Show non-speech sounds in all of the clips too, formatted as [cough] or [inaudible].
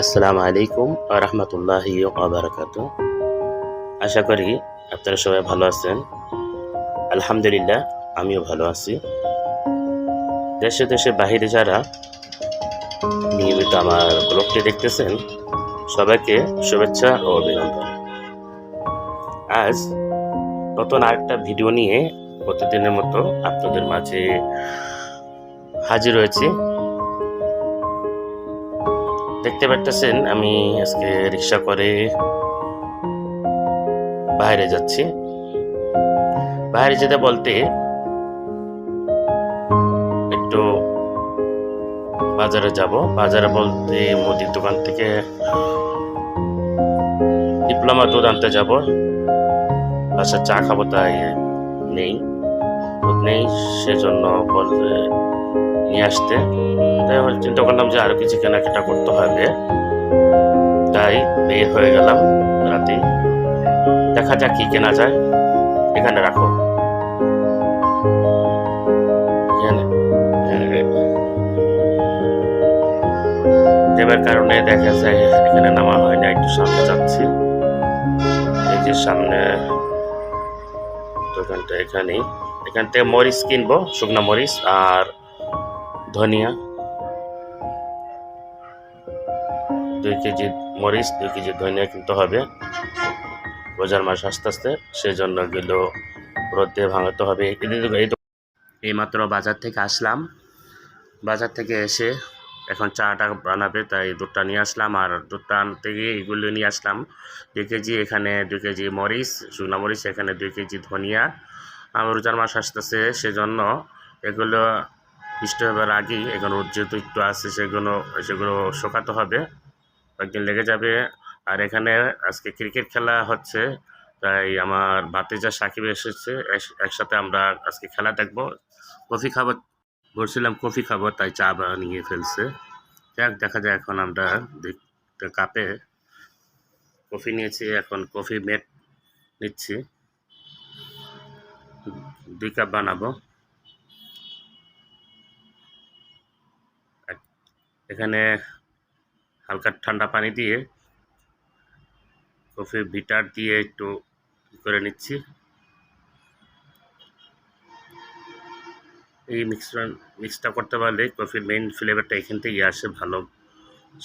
আসসালামু আলাইকুম রহমতুল্লাহি আবরাকাত আশা করি আপনারা সবাই ভালো আছেন। আলহামদুলিল্লাহ, আমিও ভালো আছি। দেশে দেশে বাহিরে যারা নিয়মিত আমার ব্লগটি দেখতেছেন, সবাইকে শুভেচ্ছা ও অভিনন্দন। আজ নতুন আরেকটা ভিডিও নিয়ে প্রতিদিনের মতো আপনাদের মাঝে হাজির হয়েছি। দেখতে পারতেছেন, আমি আজকে রিক্সা করে বাইরে যাচ্ছি। বাইরে যেতে বলতে একটু বাজারে যাব। বাজারে বলতে মুদির দোকান থেকে ডিপ্লোমা দুধ আনতে যাব। বাসার চা খাব, তাই নেই, দুধ নেই, সেজন্য বলতে নিয়ে আসতে। তাই আমার চিন্তা করলাম যে আরও কিছু কেনাকাটা করতে হবে। তাই বের হয়ে গেলাম রাতে। দেখা যাক কি কেনা যায়। এখানে রাখো। এখানে। কারণে দেখা যায় এখানে নামা হয় না, একটু সামনে যাচ্ছি। এই যে সামনে দোকানটা এখানেই। এখান থেকে মরিচ কিনবো, শুকনা মরিচ আর ধনিয়া। দুই কেজি মরিচ, দুই কেজি ধনিয়া কিনতে হবে। রোজার মাস আস্তে আস্তে সেই জন্য এগুলো রোদ দিয়ে ভাঙাতে হবে। এইমাত্র বাজার থেকে আসলাম। বাজার থেকে এসে এখন চাটা বানাবে, তাই দুধটা নিয়ে আসলাম। আর দুধটা আনতে গিয়ে এগুলো নিয়ে আসলাম। দুই কেজি এখানে দুই কেজি মরিচ, শুকনা মরিচ, এখানে দুই কেজি ধনিয়া। আমার রোজার মাস আসতেছে, সেজন্য এগুলো বৃষ্টি হবার আগেই এখন রোদ যেহেতু একটু আছে, সেগুলো সেগুলো শোকাতে হবে। কয়েকদিন লেগে যাবে। আর এখানে আজকে ক্রিকেট খেলা হচ্ছে, তাই আমার ভাতিজা সাকিব এসেছে। একসাথে আমরা আজকে খেলা দেখব। কফি খাব, বলছিলাম কফি খাব, তাই চা বানিয়ে ফেলছে। যাক, দেখা যায় এখন আমরা কাপে। কফি নিয়েছি, এখন কফি মেট নিচ্ছি। দুই কাপ বানাবো। এখানে হালকা ঠান্ডা পানি দিয়ে কফি ভিটার দিয়ে একটু করে নিচ্ছি। এই মিক্সচার মিক্সটা করতে পারলে কফির মেইন ফ্লেভারটা এখান থেকেই আসে, ভালো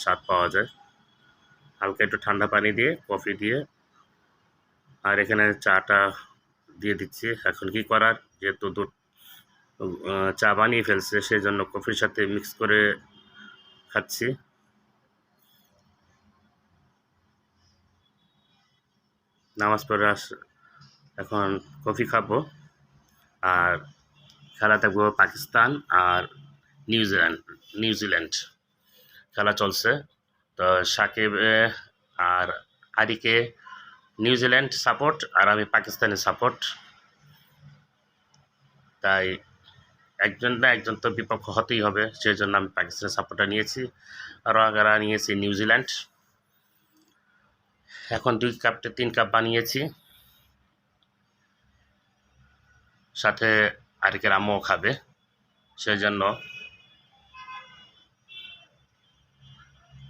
স্বাদ পাওয়া যায়। হালকা একটু ঠান্ডা পানি দিয়ে কফি দিয়ে আর এখানে চাটা দিয়ে দিচ্ছি। এখন কি করার? যেহেতু দুধ চা বানিয়ে ফেলছে সেই জন্য কফির সাথে মিক্স করে খাচ্ছি নামাজ পড়ে আস, এখন কফি খাব আর খেলা দেখব পাকিস্তান আর নিউজিল্যান্ড নিউজিল্যান্ড খেলা চলছে। তো সাকিব আর আরিকে নিউজিল্যান্ড সাপোর্ট আর আমি পাকিস্তানের সাপোর্ট। তাই একজন না একজন তো বিপক্ষ হতেই হবে সেই জন্য আমি পাকিস্তানের সাপোর্টটা নিয়েছি। আর আগারা নিয়েছি নিউজিল্যান্ড এখন দুই কাপটা তিন কাপ বানিয়েছি। সাথে আরেকের আম্মুও খাবে সেই জন্য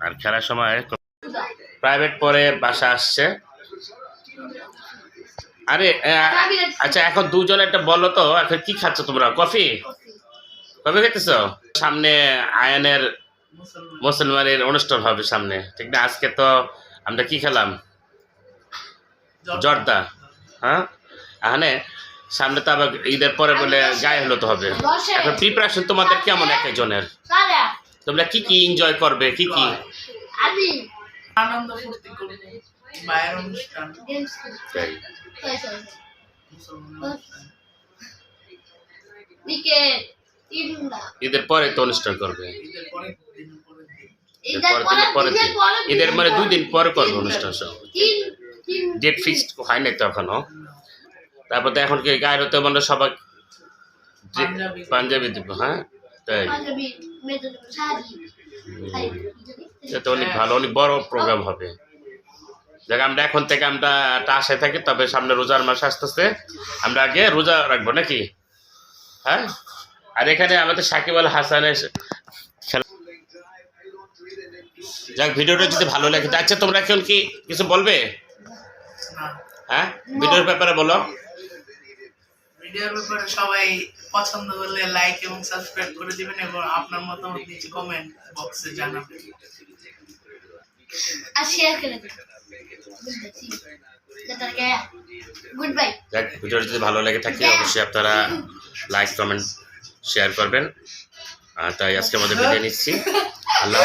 আর খেলার সময় প্রাইভেট পরে বাসা আসছে। আরে আচ্ছা এখন দুজন একটা বলো তো, এখন কি খাচ্ছ তোমরা? কফি? কফি খেতেছ সামনে আয়নের মুসলমানের অনুষ্ঠান হবে সামনে। ঠিক না? আজকে তো আমরা কি খেলাম? জর্দা। হ্যাঁ? এখানে সামনে তো আবার ঈদের পরে বলে গায়ে হলো তো হবে। এখন প্রিপারেশন তোমাদের কেমন এক একজনের? তোমরা কি কি এনজয় করবে? কি কি? আনন্দ ফুর্তি করব। মায়ের অনুষ্ঠান। মুসলমান ঈদের পরে তো অনুষ্ঠান করবে। ঈদের মানে দুই দিন পরে করবে অনুষ্ঠান সব। তিন তিন। ডেট ফিক্সড হয় নাই তো এখনও। তারপর তো এখন কি গায়ের হতে মানে সবাই পাঞ্জাবি। দিব হ্যাঁ? তাই। এটা অনেক ভালো অনেক বড় প্রোগ্রাম হবে। দেখ আমরা এখন থেকে আমরা একটা আশায় থাকি তবে সামনে রোজার মাস আসতেছে। আমরা আগে রোজা রাখব নাকি? হ্যাঁ? আর এখানে আমাদের সাকিব আল হাসানের খেলা যাক ভিডিওটা যদি ভালো লাগে আচ্ছা তোমরা এখন কি কিছু বলবে? হ্যাঁ? ভিডিওর ব্যাপারে বলো। ভিডিওর ব্যাপারে সবাই পছন্দ করলে লাইক এবং সাবস্ক্রাইব করে দিবেন এবং আপনার মতামত নিচে কমেন্ট বক্সে জানাবেন। আর শেয়ার করে গুড বাই যাক ভিডিওটা যদি ভালো লেগে থাকে অবশ্যই আপনারা লাইক কমেন্ট শেয়ার করবেন আর তাই আজকে আমাদের বিদায় নিচ্ছি [laughs] আল্লাহ।